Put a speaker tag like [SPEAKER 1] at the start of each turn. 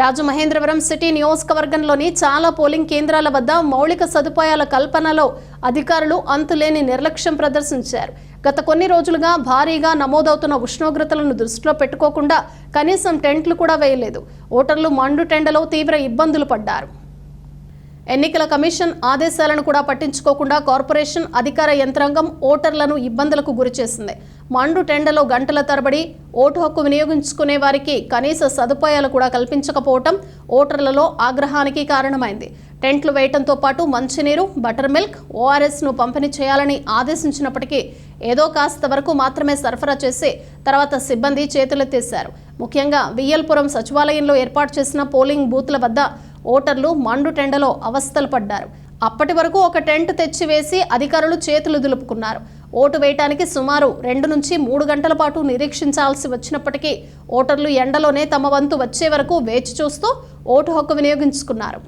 [SPEAKER 1] Rajamahendravaram city నియోజకవర్గంలోని చాలా polling కేంద్రాల వద్ద మౌలిక సదుపాయాల కల్పనలో అధికారులు అంతులేని నిర్లక్ష్యం ప్రదర్శించారు. గత కొన్ని రోజులుగా భారీగా నమోదవుతున్న ఉష్ణోగ్రతలను దృష్టిలో పెట్టుకోకుండా కనీసం టెంట్లు కూడా వేయలేదు. ఓటర్లు మండు టెండలో తీవ్ర ఇబ్బందులు పడ్డారు. ఎన్నికల కమిషన్ ఆదేశాలను కూడా పట్టించుకోకుండా కార్పొరేషన్ అధికార యంత్రాంగం ఓటర్లను ఇబ్బందులకు గురిచేసింది మండు టెండలో గంటల తరబడి ఓటు హక్కు వినియోగించుకునే వారికి కనీస సదుపాయాలు కూడా కల్పించకపోవటం ఓటర్లలో ఆగ్రహానికి కారణమైంది. టెంట్లు వేయటంతో పాటు మంచినీరు బటర్ మిల్క్ ఓఆర్ఎస్ను పంపిణీ చేయాలని ఆదేశించినప్పటికీ ఏదో కాస్త వరకు మాత్రమే సరఫరా చేసి తర్వాత సిబ్బంది చేతులెత్తేశారు. ముఖ్యంగా వియ్యల్పురం సచివాలయంలో ఏర్పాటు చేసిన పోలింగ్ బూత్ల వద్ద ఓటర్లు మండు టెండలో అవస్థలు పడ్డారు. అప్పటి వరకు ఒక టెంట్ తెచ్చివేసి అధికారులు చేతులు దులుపుకున్నారు. ఓటు వేయటానికి సుమారు రెండు నుంచి మూడు గంటల పాటు నిరీక్షించాల్సి వచ్చినప్పటికీ ఓటర్లు ఎండలోనే తమ వంతు వచ్చే వరకు వేచి చూస్తూ ఓటు హక్కు వినియోగించుకున్నారు.